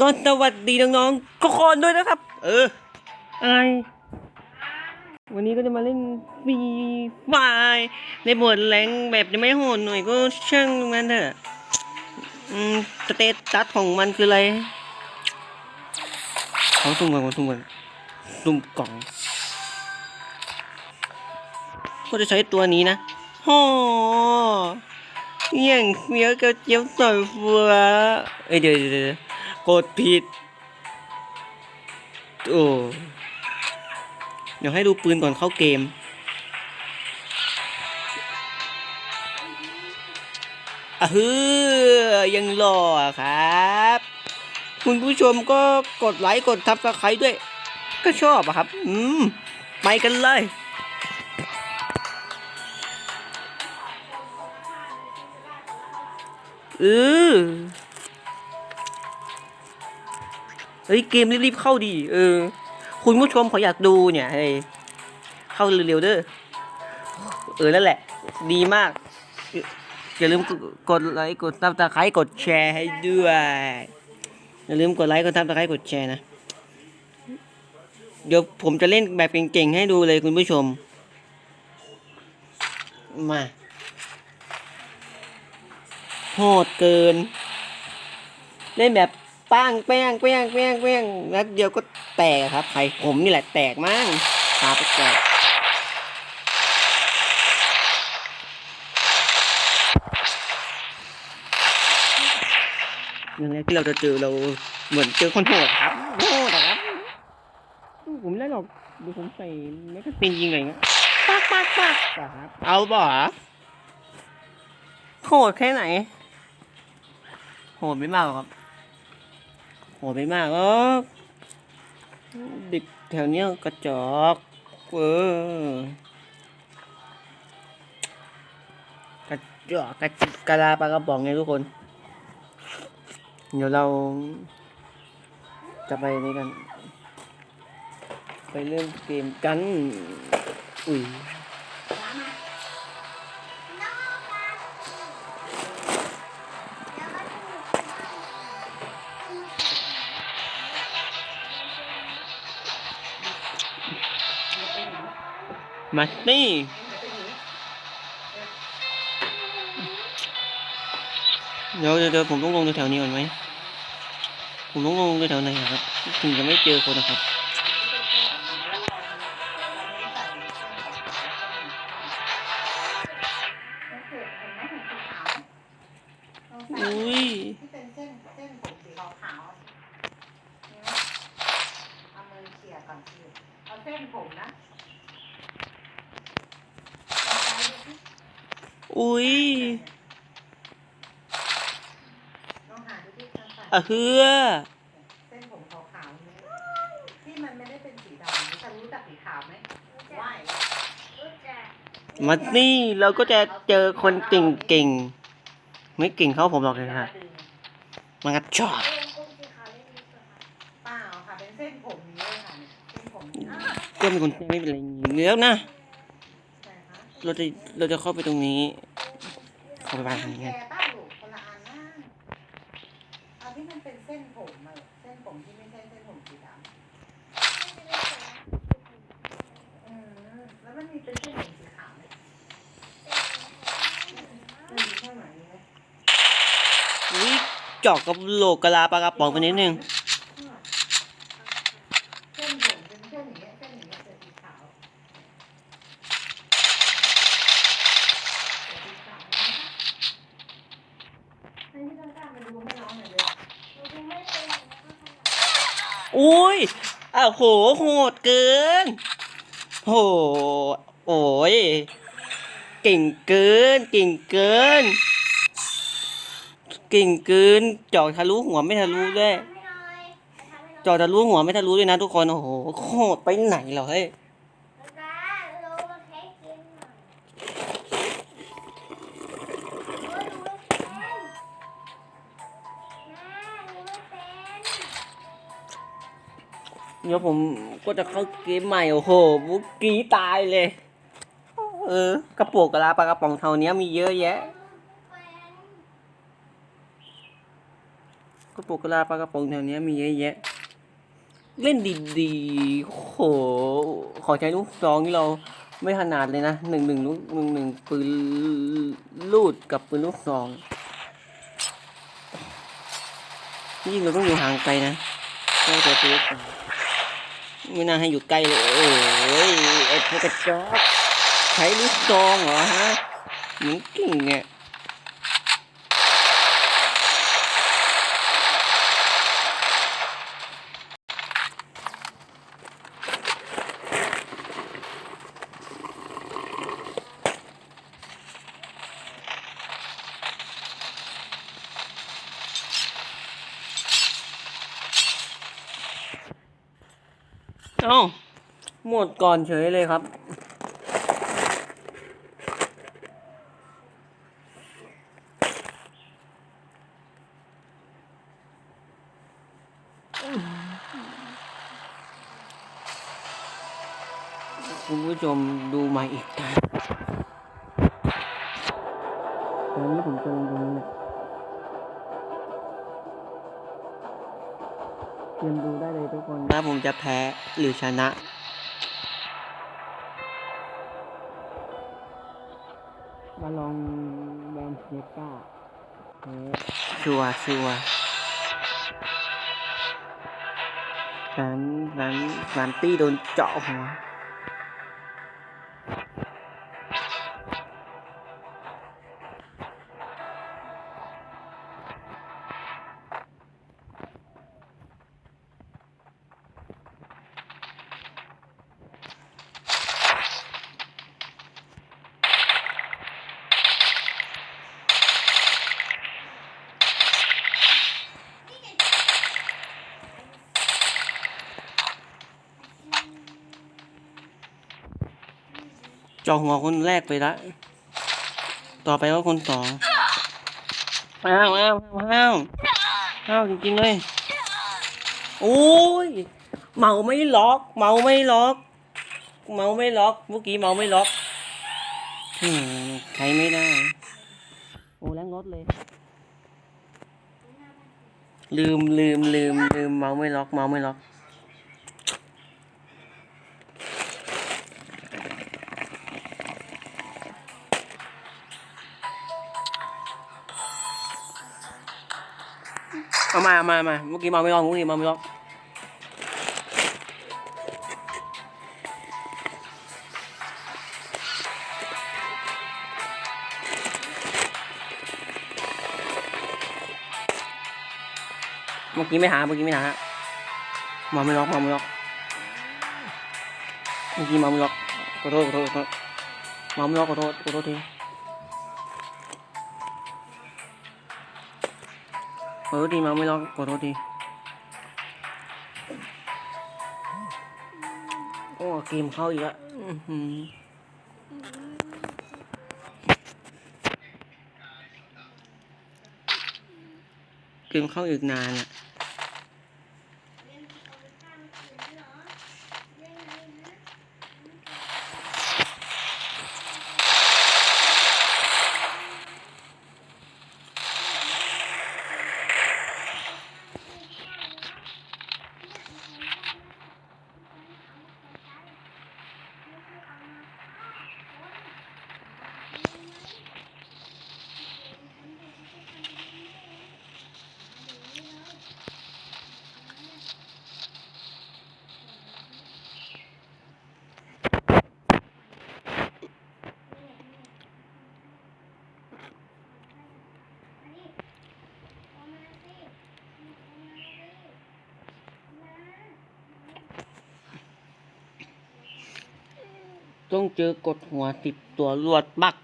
ก็สวัสดีน้องๆทุกคนด้วยนะครับ เอออะไรวันนี้ก็จะมาเล่นฟรีไฟร์ในบทแรงแบบจะไม่โหดหน่อยก็ช่างมันเถอะอืมสเตตัสของมันคืออะไรของสุ่มก่อนของสุ่มก่อนสุ่มกล่อง ก็จะใช้ตัวนี้นะฮ่อเยี่ยงเฟี้ยวกระเจี๊ยบสอยฟ้าเอ้ยเดี๋ยวเดี๋ยวเดี๋ยว กดผิด โอ้ เดี๋ยวให้ดูปืนก่อนเข้าเกม อะฮือยังหล่อครับ คุณผู้ชมก็กดไลค์กดทับสไครด้วย ก็ชอบอะครับ อืม ไปกันเลยเออ เฮ้ยเกมรีบๆเข้าดีเออ คุณผู้ชมเขาอยากดูเนี่ยเฮ้ยเข้าเร็วๆเด้อเออนั่นแหละ ดีมากอย่าลืมกดไลค์กดซับสไครต์กดแชร์ให้ด้วยอย่าลืมกดไลค์กดซับสไครต์กดแชร์นะเดี๋ยวผมจะเล่นแบบเก่งๆให้ดูเลยคุณผู้ชม มาโหดเกิน เล่นแบบ ป้างแป้งแป้งแป้งแป้งแล้วเดียวก็แตกครับใครผมนี่แหละแตกมั่งพาไปแตกอย่างแรกที่เราจะเจอเราเหมือนเจอคนโหดครับโหดอะครับผมไม่ได้หรอกดูผมใส่ไม่ก็เป็นยิงอะไรเงี้ยปักปักปักครับเอาบ่โหดแค่ไหนโหดไม่มากหรอกครับ โหดไม่มากหรอกเด็กแถวเนี้ยกระจอกเออกระจอกกระจิกระลาปลากระป๋องไงทุกคน เดี๋ยวเรา จะไปนี่กัน ไปเล่นเกมกัน อุ้ย มานี่เดี๋ยวเดี๋ยวผมต้องลงแถวนี้ก่อนไหม ผมต้องลงแถวไหนครับ ถึงจะไม่เจอคนนะครับ อุ้ยเอาเส้นผมนะเอาไปดูสิ อุ้ยลองหาดูที่ทางซ้ายอะเฮือเส้นผมขาวๆนี่ที่มันไม่ได้เป็นสีดำนี่จะรู้จักสีขาวไหมว่ายมานี่เราก็จะเจอคนเก่งๆ ไม่เก่งเท่าผมหรอกเลยฮะมันกระจอกเปล่าค่ะเป็นเส้นผมนี้เลยค่ะเนี่ยเส้นผมนี้ก็มีคนไม่เป็นไรอย่างนี้แล้วนะใช่ค่ะเราจะเราจะเข้าไปตรงนี้ เข้าไปบ้านทางนี้แกกันป้าลูกคนละอันนะเอาที่มันเป็นเส้นผมอะเส้นผมที่ไม่ใช่เส้นผมสีดำอืมแล้วมันมีเป็นเส้นผมสีขาวไหมอืมใช่ไหมเนี่ยอุ้ยจอกกับโหลกกะลาปลากระป๋องไปนิดนึง เส้นผมเป็นเส้นอย่างเงี้ยเส้นอย่างเงี้ยเป็นสีขาวเป็นสีขาวนะคะให้พี่ต้นกล้ามาดูให้น้องหน่อยเลย อุ้ยอ้าวโหโหดเกิน โห โอ้ย เก่งเกิน เก่งเกิน เก่งเกินจอกทะลุหัวไม่ทะลุด้วย จอกทะลุหัวไม่ทะลุด้วยนะทุกคน โอ้โห โคตรไปไหนเหรอเฮ้ย เดี๋ยวผมก็จะเข้าเกมใหม่โอ้โหบุกกี้ตายเลย เออกระปุกกระลาปลากระป๋องเท่านี้มีเยอะแยะกระปุกกระลาปลากระป๋องแถวเนี้ยมีเยอะแยะ เล่นดีๆโอ้โหขอใช้ลูกซองนี่เราไม่ถนัดเลยนะหนึ่งหนึ่งลูกหนึ่งหนึ่งปืนลูดกับปืนลูกซองยิ่งเราต้องอยู่ห่างไกลนะไม่ตัวปืน ไม่น่าให้อยู่ใกล้เลยโอ้ยไอ้พวกกระจอกใช้ลูกซองเหรอฮะเหมือนกิ่งเนี่ย เอ้าหมดก่อนเฉยเลยครับ คุณผู้ชมดูใหม่อีกครั้งตอนนี้ผมจะลงตรงนี้ เตรียมดูได้เลยทุกคนว่าผมจะแพ้หรือชนะ มาลองแบนเนก้าแพ้ชัวร์ชัวร์สามสามสามตี้โดนเจาะหัว จองหัวคนแรกไปละ ต่อไปก็คนสองอ้าวอ้าวอ้าวอ้าวจริงๆเลย โอ้ย เมาไม่ล็อก เมาไม่ล็อก เมาไม่ล็อก เมื่อกี้เมาไม่ล็อกใช้ไม่ได้ โอ้แรงรถเลย ลืมลืมลืมลืมเมาไม่ล็อก เมาไม่ล็อก มามามาเมื่อกี้มาไม่ลอกเมื่อกี้มาไม่ลอกเมื่อกี้ไม่หาเมื่อกี้ไม่หาเมาไม่ล็อกมาไม่ล็อกเมื่อกี้มาไม่ล็อกขอโทษขอโทษขอโทษมาไม่ล็อกขอโทษขอโทษที ขอโทษทีมาไม่ล็อกขอโทษทีโอ้เกมเข้าอีกแล้วเกมเข้าอีกนานอะ ต้องเจอกดหัวสิบตัวรวดบัก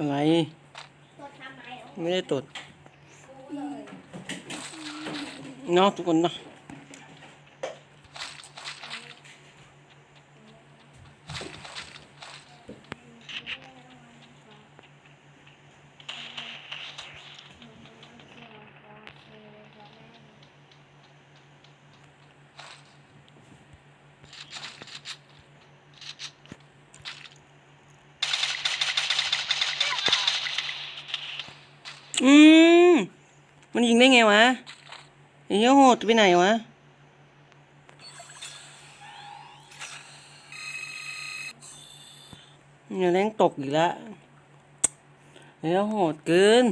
อะไรตรวจทำไมเอาไม่ได้ตดรู้เลยเนาะทุกคนเนาะอืม มันยิงได้ไงวะไอ้เหี้ยโหดไปไหนวะเนี่ยแรงตกอีกแล้วไอ้เหี้ยโหดเกิน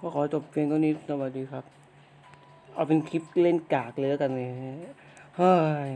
ก็ขอจบเพียงเท่านี้สวัสดีครับ เอาเป็นคลิปเล่นกากเลยแล้วกันเลยเฮ้ย